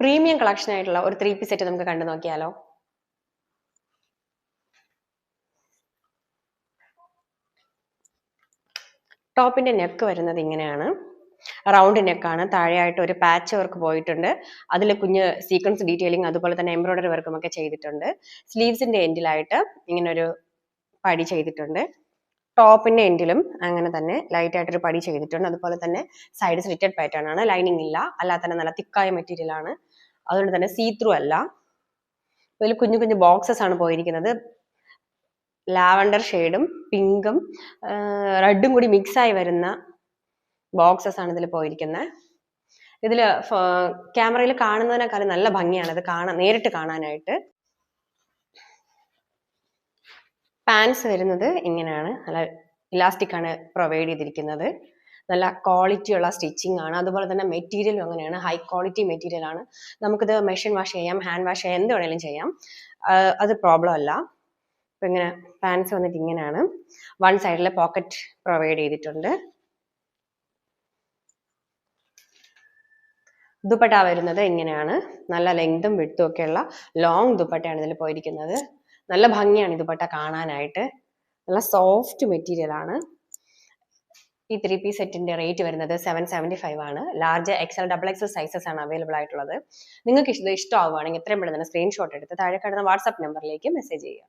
Premium collection ആയിട്ടുള്ള ഒരു three piece set നമുക്ക് കണ്ടു നോക്കിയാലോ? ടോപ്പിന്റെ നെക്ക് വരുന്നത് ഇങ്ങനെയാണ്. റൗണ്ട് നെക്കാണ്. താഴെയായിട്ട് ഒരു പാച്ച് വർക്ക് പോയിട്ടുണ്ട്. അതിൽ കുഞ്ഞ് സീക്വൻസ് ഡീറ്റെയിലിംഗ് അതുപോലെ തന്നെ എംബ്രോയിഡറി വർക്കും ഒക്കെ ചെയ്തിട്ടുണ്ട്. സ്ലീവ്സിന്റെ എൻഡിലായിട്ട് ഇങ്ങനെ ഒരു പടി ചെയ്തിട്ടുണ്ട്. ടോപ്പിന്റെ എൻഡിലും അങ്ങനെ തന്നെ ലൈറ്റ് ആയിട്ടൊരു പടി ചെയ്തിട്ടുണ്ട്. അതുപോലെ തന്നെ സൈഡ് സ്ലിറ്റഡ് പാറ്റേൺ ആണ്. ലൈനിങ് ഇല്ല. അല്ലാതെ തന്നെ നല്ല തിക്കായ മെറ്റീരിയൽ ആണ്. അതുകൊണ്ട് തന്നെ സീ ത്രൂ അല്ല. ഇതിൽ കുഞ്ഞു കുഞ്ഞു ബോക്സസ് ആണ് പോയിരിക്കുന്നത്. ലാവണ്ടർ ഷെയ്ഡും പിങ്കും റെഡും കൂടി മിക്സ് ആയി വരുന്ന ബോക്സസ് ആണ് ഇതിൽ പോയിരിക്കുന്നത്. ഇതിൽ ക്യാമറയിൽ കാണുന്നതിനേക്കാളും നല്ല ഭംഗിയാണ് ഇത് കാണാൻ നേരിട്ട് കാണാനായിട്ട്. പാൻസ് വരുന്നത് ഇങ്ങനെയാണ്. നല്ല ഇലാസ്റ്റിക് ആണ് പ്രൊവൈഡ് ചെയ്തിരിക്കുന്നത്. നല്ല ക്വാളിറ്റി ഉള്ള സ്റ്റിച്ചിങ് ആണ്. അതുപോലെ തന്നെ മെറ്റീരിയലും അങ്ങനെയാണ്. ഹൈ ക്വാളിറ്റി മെറ്റീരിയൽ ആണ്. നമുക്കിത് മെഷീൻ വാഷ് ചെയ്യാം ഹാൻഡ് വാഷ് ചെയ്യാം എന്ത് വേണേലും ചെയ്യാം. അത് പ്രോബ്ലം അല്ല. ഇപ്പൊ ഇങ്ങനെ പാൻസ് വന്നിട്ട് ഇങ്ങനെയാണ്. വൺ സൈഡിൽ പോക്കറ്റ് പ്രൊവൈഡ് ചെയ്തിട്ടുണ്ട്. ദുപ്പട്ട വരുന്നത് ഇങ്ങനെയാണ്. നല്ല ലെങ്തും വിട്ടും ഒക്കെയുള്ള ലോങ് ദുപ്പട്ടയാണ് ഇതിൽ പോയിരിക്കുന്നത്. നല്ല ഭംഗിയാണ് ദുപ്പട്ട കാണാനായിട്ട്. നല്ല സോഫ്റ്റ് മെറ്റീരിയൽ ആണ്. ഈ ത്രീ പീസ് സെറ്റിന്റെ റേറ്റ് വരുന്നത് സെവൻ സെവന്റി ഫൈവ് ആണ് large XL double XL sizes ആണ് അവൈലബിൾ ആയിട്ടുള്ളത്. നിങ്ങൾക്ക് ഇത് ഇഷ്ടമാവുകയാണെങ്കിൽ എത്രയും പെട്ടെന്ന് സ്ക്രീൻഷോട്ട് എടുത്ത് താഴെ കാണുന്ന വാട്സാപ്പ് നമ്പറിലേക്ക് മെസ്സേജ് ചെയ്യുക.